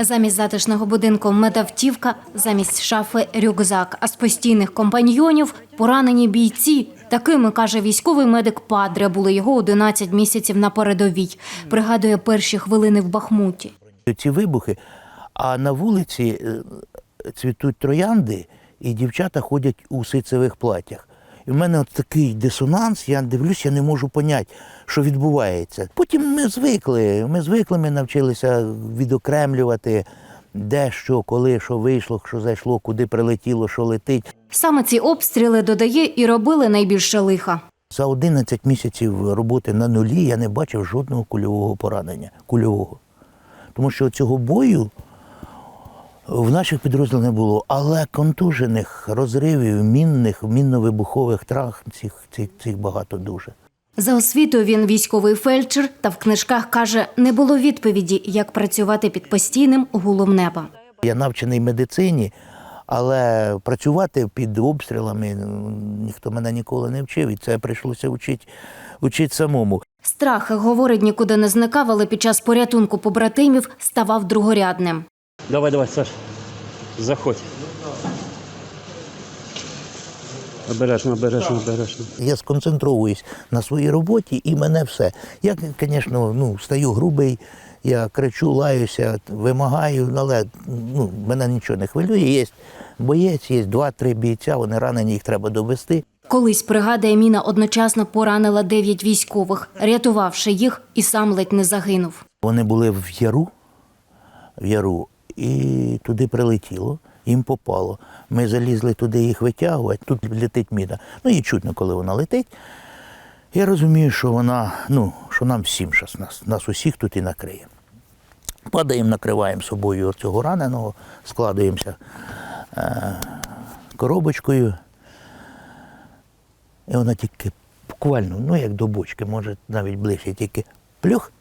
Замість затишного будинку медавтівка, замість шафи рюкзак, а з постійних компаньйонів поранені бійці. Такими, каже військовий медик Падре, були його 11 місяців на передовій. Пригадує перші хвилини в Бахмуті. ці вибухи, а на вулиці е, цвітуть троянди, і дівчата ходять у ситцевих платтях. І в мене от такий дисонанс, я дивлюсь, я не можу поняти, що відбувається. Потім ми звикли, ми звикли, ми навчилися відокремлювати, де що, коли, що вийшло, що зайшло, куди прилетіло, що летить. Саме ці обстріли, додає, і робили найбільше лиха. За 11 місяців роботи на нулі я не бачив жодного кульового поранення. Кульового. Тому що цього бою в наших підрозділах не було, але контужених, розривів, мінних, мінно-вибухових травм цих, цих, цих багато дуже. За освітою він військовий фельдшер, та в книжках каже, не було відповіді, як працювати під постійним гулом неба. Я навчений медицині, але працювати під обстрілами ну, ніхто мене ніколи не вчив, і це прийшлося вчити, вчити самому. Страх, говорить, нікуди не зникав, але під час порятунку побратимів ставав другорядним. Давай, давай, Саш, заходь. Обережно, обережно, обережно. Я сконцентровуюсь на своїй роботі і мене все. Я, звісно, ну, стаю грубий, я кричу, лаюся, вимагаю, але ну, мене нічого не хвилює. Є боєць, є два-три бійця, вони ранені, їх треба довести. Колись пригадує міна одночасно поранила дев'ять військових, рятувавши їх, і сам ледь не загинув. Вони були в яру, в яру, і туди прилетіло, їм попало. Ми залізли туди їх витягувати, тут летить міна. Ну, і чутно, коли вона летить. Я розумію, що вона, ну, що нам всім щас, нас, нас усіх тут і накриє. Падаємо, накриваємо собою цього раненого, складуємося е, коробочкою. І вона тільки буквально, ну як до бочки, може навіть ближче, тільки плюх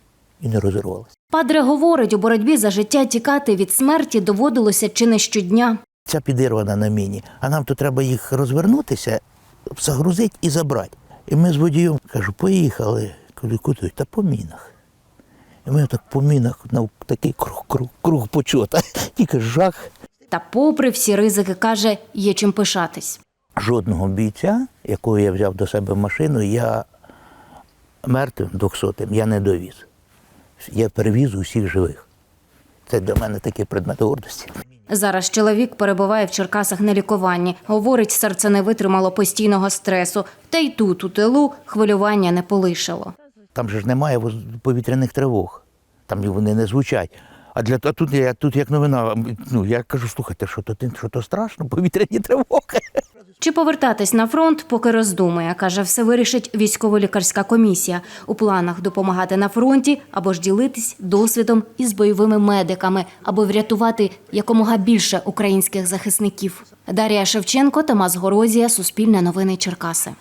і не розірвалася. Падре говорить, у боротьбі за життя тікати від смерті доводилося чи не щодня. Ця підірвана на міні, а нам то треба їх розвернутися, загрузити і забрати. І ми з водієм кажу, поїхали. Кажу, куди? Та по мінах. І ми так по мінах на такий круг, круг, круг почота. Тільки жах. Та попри всі ризики, каже, є чим пишатись. Жодного бійця, якого я взяв до себе в машину, я мертвим двохсотим я не довіз. Я перевіз усіх живих. Це для мене такий предмет гордості. Зараз чоловік перебуває в Черкасах на лікуванні. Говорить, серце не витримало постійного стресу. Та й тут, у тилу, хвилювання не полишило. Там же ж немає повітряних тривог. Там вони не звучать. А для а тут я тут як новина. Ну я кажу, слухайте, що то що то страшно, повітряні тривоги. Чи повертатись на фронт, поки роздумує, каже, все вирішить військово-лікарська комісія. У планах допомагати на фронті або ж ділитись досвідом із бойовими медиками, аби врятувати якомога більше українських захисників. Дарія Шевченко, Тамас Горозія, Суспільне новини Черкаси.